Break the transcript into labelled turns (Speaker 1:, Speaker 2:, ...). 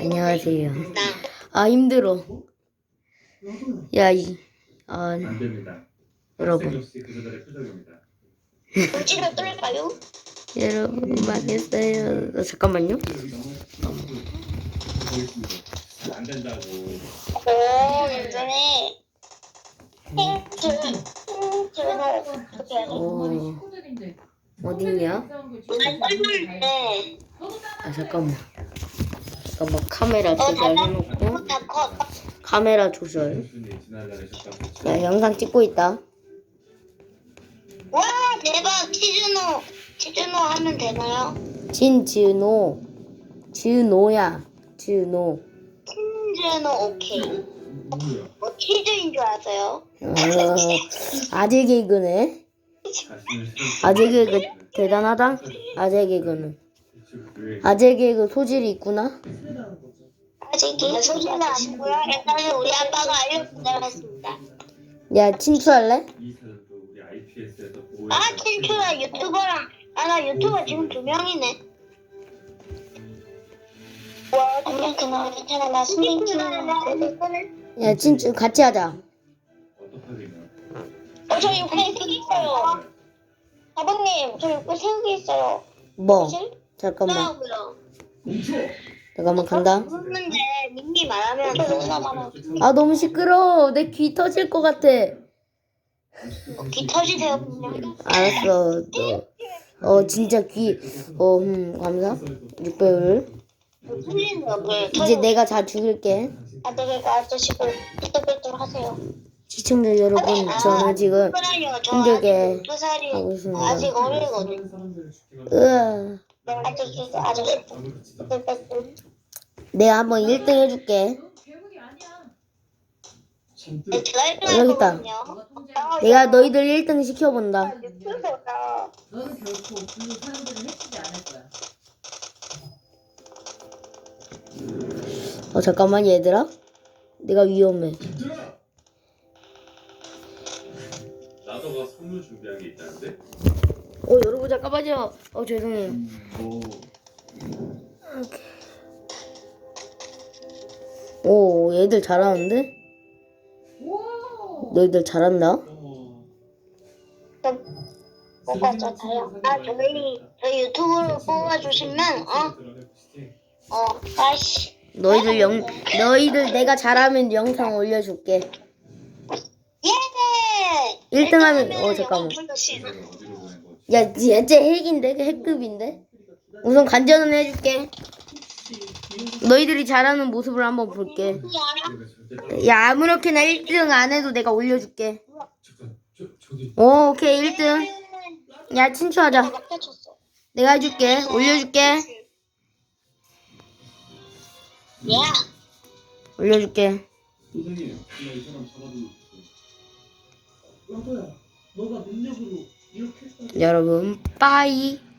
Speaker 1: 안녕하세요. 나아 힘들어. 야 이. 아
Speaker 2: 안 됩니다.
Speaker 1: 여러분.
Speaker 3: 물질을 뚫을까요?
Speaker 1: 여러분 망했어요. 어, 잠깐만요.
Speaker 2: 안 된다고.
Speaker 3: 오 예전에 어떻게 해야 돼?
Speaker 1: 오 어딨냐?
Speaker 3: 난 뚫는데
Speaker 1: 아 잠깐만. 잠깐만 카메라 조절해놓고
Speaker 3: 다 컷.
Speaker 1: 카메라 조절. 야 영상 찍고 있다.
Speaker 3: 와 대박 치즈노 치즈노 하면 되나요?
Speaker 1: 진지노 지노야 지노.
Speaker 3: 치즈노 오케이. 뭐 치즈인 줄 알았어요?
Speaker 1: 어, 아재 개그네. 아재 개그 대단하다. 아재 개그는 아재 개그 소질이 있구나.
Speaker 3: 아직 이게 소리는 아니고요. 일단은 우리 아빠가 알려주셨습니다.
Speaker 1: 야 친추할래?
Speaker 3: 아 친추야 유튜버랑 아 나 유튜버 지금 두 명이네. 와 아니야 그만 괜찮아 나 스밍 중이야.
Speaker 1: 야 친추 같이 하자.
Speaker 2: 어떡하겠냐.
Speaker 3: 어저 육회 세개 있어요. 아버님 저 육회 세개 있어요.
Speaker 1: 뭐?
Speaker 3: 사실?
Speaker 1: 잠깐만.
Speaker 3: 하고요.
Speaker 1: 잠깐만 간다.
Speaker 3: 모르는데 민기 말하면. 아
Speaker 1: 너무 시끄러워. 내 귀 터질 것 같아.
Speaker 3: 귀 터지세요 그냥.
Speaker 1: 알았어. 너. 어 진짜 귀. 어 음, 감사. 600을.
Speaker 3: 틀린 역을
Speaker 1: 이제 내가 잘 죽일게.
Speaker 3: 아들과 아저씨를 삐뚤삐뚤 하세요.
Speaker 1: 시청자 여러분 저는 지금 힘들게 하고 있습니다.
Speaker 3: 아직 어리거든.
Speaker 1: 으아.
Speaker 3: 아직 이제 아저씨 삐뚤삐뚤.
Speaker 1: 내가 한번 1등 해줄게.
Speaker 3: 네, 제가
Speaker 1: 여기 있다.
Speaker 3: 1등했거든요.
Speaker 1: 내가 너희들 1등 시켜본다.
Speaker 3: 유튜브가
Speaker 4: 너는 결코 블루 사람들을 해치지 않을 거야.
Speaker 1: 어 잠깐만 얘들아. 내가 위험해.
Speaker 2: 나도가 선물 준비한 게 있다는데.
Speaker 1: 어 여러분 잠깐만요. 어 죄송해요. 뭐오 얘들 잘하는데?
Speaker 4: 오!
Speaker 1: 너희들 잘한다.
Speaker 3: 뭐가 좋아요? 아 저희 저희 유튜브로 뽑아주시면 어? 어 아씨
Speaker 1: 너희들 영 너희들 내가 잘하면 영상 올려줄게.
Speaker 3: 예!
Speaker 1: 1등 하면 어 잠깐만. 야 얘쟤 핵인데 핵급인데. 우선 간전은 해줄게. 너희들이 잘하는 모습을 한번 볼게. 야 아무렇게나 1등 안 해도 내가 올려줄게. 오 오케이 1등. 야 친추하자. 내가 해줄게. 올려줄게.
Speaker 3: 야
Speaker 1: 올려줄게. 여러분 빠이.